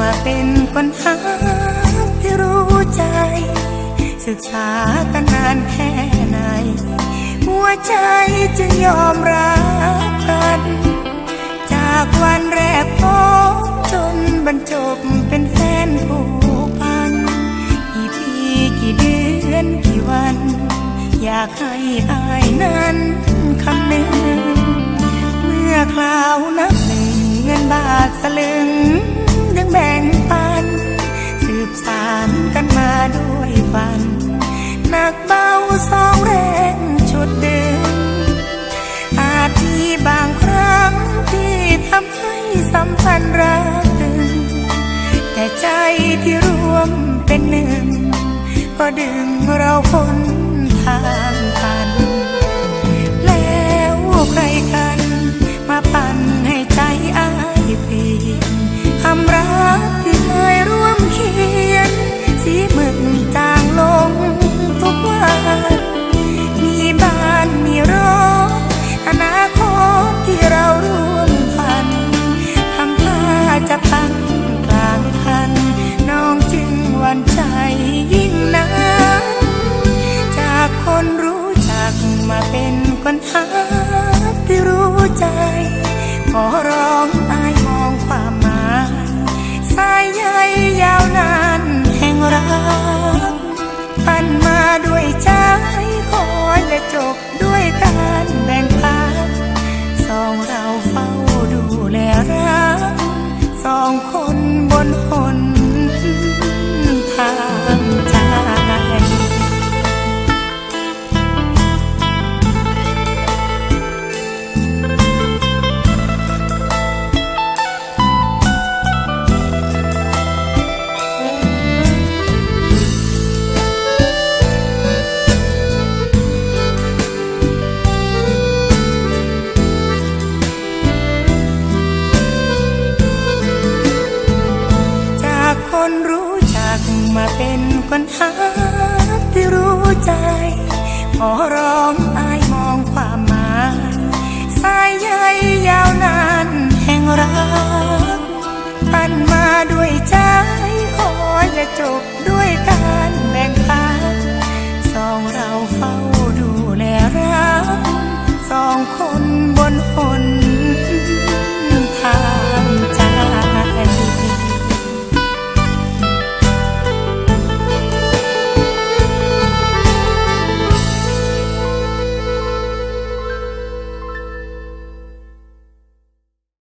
มาเป็นหาที่รู้ใจ ศึกษากันนานแค่ไหน หัวใจจึงยอมรับกัน จากวันแรกพบจนบรรจบเป็นแฟนผูกพัน กี่ปีกี่เดือนกี่วัน อยากให้อายนั้นคำหนึ่ง เมื่อคราวนับหนึ่งเงินบาทสลึง สัมพันธ์รักตึง แต่ใจที่รวมเป็นหนึ่ง ก็ดึงเราพ้นทาง คนรู้จักมาเป็นคนหาที่รู้ใจ ขอร้องอายมองความหมายสายใยยาวนานแห่งรักพันมาด้วยใจคอยและจบด้วยการแบ่งปันสองเราเฝ้าดูแลรักสองคน คนรู้จักมาเป็นคนหักที่รู้ใจ ขอร้องอายมองความหมายสายใยยาวนานแห่งรัก ปันมาด้วยใจขออย่าจบด้วย